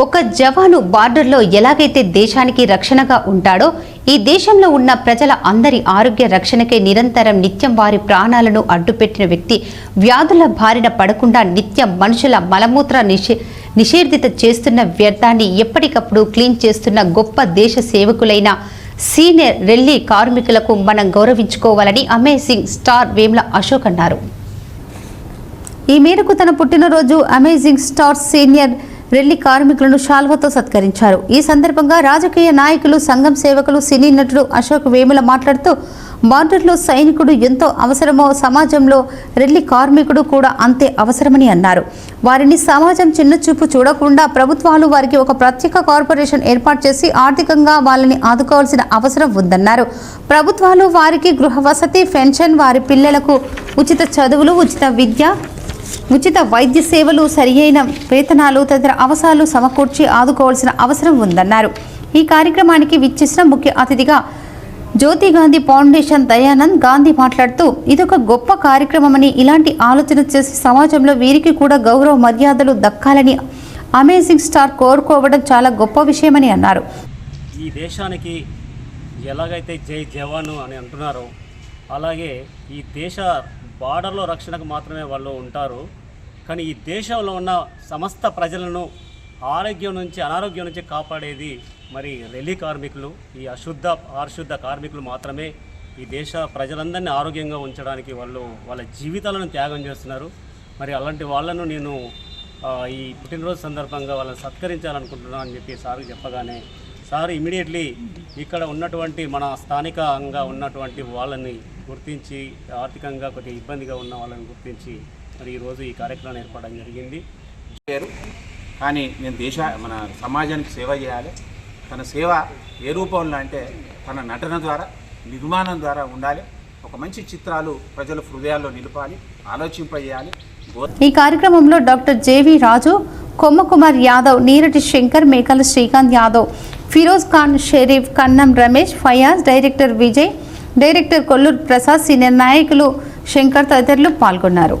ఒక జవాను బార్డర్లో ఎలాగైతే దేశానికి రక్షణగా ఉంటాడో ఈ దేశంలో ఉన్న ప్రజల అందరి ఆరోగ్య రక్షణకే నిరంతరం నిత్యం వారి ప్రాణాలను అడ్డుపెట్టిన వ్యక్తి వ్యాధుల బారిన పడకుండా నిత్యం మనుషుల మలమూత్ర నిషే నిషేధిత చేస్తున్న వ్యర్థాన్ని ఎప్పటికప్పుడు క్లీన్ చేస్తున్న గొప్ప దేశ సేవకులైన సీనియర్ రెల్లీ కార్మికులకు మనం గౌరవించుకోవాలని అమేజింగ్ స్టార్ వేమ్ల అశోక్ అన్నారు. ఈ మేరకు తన పుట్టినరోజు అమేజింగ్ స్టార్ సీనియర్ రెల్లి కార్మికులను శాల్వతో సత్కరించారు. ఈ సందర్భంగా రాజకీయ నాయకులు సంఘం సేవకులు సినీ నటుడు అశోక్ వేముల మాట్లాడుతూ బార్డర్లో సైనికుడు ఎంతో అవసరమో సమాజంలో రెల్లి కార్మికుడు కూడా అంతే అవసరమని అన్నారు. వారిని సమాజం చిన్న చూపు చూడకుండా ప్రభుత్వాలు వారికి ఒక ప్రత్యేక కార్పొరేషన్ ఏర్పాటు చేసి ఆర్థికంగా వాళ్ళని ఆదుకోవాల్సిన అవసరం ఉందన్నారు. ప్రభుత్వాలు వారికి గృహ వసతి పెన్షన్ వారి పిల్లలకు ఉచిత చదువులు ఉచిత విద్య ఉచిత వైద్య సేవలు సరియైన వేతనాలు తదితర అవసరాలు సమకూర్చి ఆదుకోవాల్సిన అవసరం ఉందన్నారు. ఈ కార్యక్రమానికి విచ్చేసిన ముఖ్య అతిథిగా జ్యోతి గాంధీ ఫౌండేషన్ దయానంద్ గాంధీ మాట్లాడుతూ ఇదొక గొప్ప కార్యక్రమమని ఇలాంటి ఆలోచన చేసి సమాజంలో వీరికి కూడా గౌరవ మర్యాదలు దక్కాలని అమేజింగ్ స్టార్ కోరుకోవడం చాలా గొప్ప విషయమని అన్నారు. ఈ దేశానికి ఎలాగైతే జై జవాను అని అంటున్నారో అలాగే ఈ దేశ బార్డర్లో రక్షణకు మాత్రమే వాళ్ళు ఉంటారు. కానీ ఈ దేశంలో ఉన్న సమస్త ప్రజలను ఆరోగ్యం నుంచి అనారోగ్యం నుంచి కాపాడేది మరి రెలీ కార్మికులు. ఈ అశుద్ధ పారిశుద్ధ కార్మికులు మాత్రమే ఈ దేశ ప్రజలందరినీ ఆరోగ్యంగా ఉంచడానికి వాళ్ళు వాళ్ళ జీవితాలను త్యాగం చేస్తున్నారు. మరి అలాంటి వాళ్ళను నేను ఈ పుట్టినరోజు సందర్భంగా వాళ్ళని సత్కరించాలనుకుంటున్నాను అని చెప్పి సార్కి చెప్పగానే సార్ ఇమీడియట్లీ ఇక్కడ ఉన్నటువంటి మన స్థానికంగా ఉన్నటువంటి వాళ్ళని గుర్తించి ఆర్థికంగా కొద్దిగా ఇబ్బందిగా ఉన్న వాళ్ళని గుర్తించి మరి ఈరోజు ఈ కార్యక్రమం ఏర్పడడం జరిగింది. పేరు కానీ నేను దేశ మన సమాజానికి సేవ చేయాలి. తన సేవ ఏ రూపంలో అంటే తన నటన ద్వారా నిర్మాణం ద్వారా ఉండాలి. ఒక మంచి చిత్రాలు ప్రజల హృదయాల్లో నిలపాలి ఆలోచింపజేయాలి. ఈ కార్యక్రమంలో డాక్టర్ జేవి రాజు కొమ్మకుమార్ యాదవ్ నీరటి శంకర్ మేకల శ్రీకాంత్ యాదవ్ ఫిరోజ్ ఖాన్ షరీఫ్ కన్నం Ramesh Fayaz director Vijay director Kolluru Prasad senior నాయకులు శంకర్ తదితరులు పాల్గొన్నారు.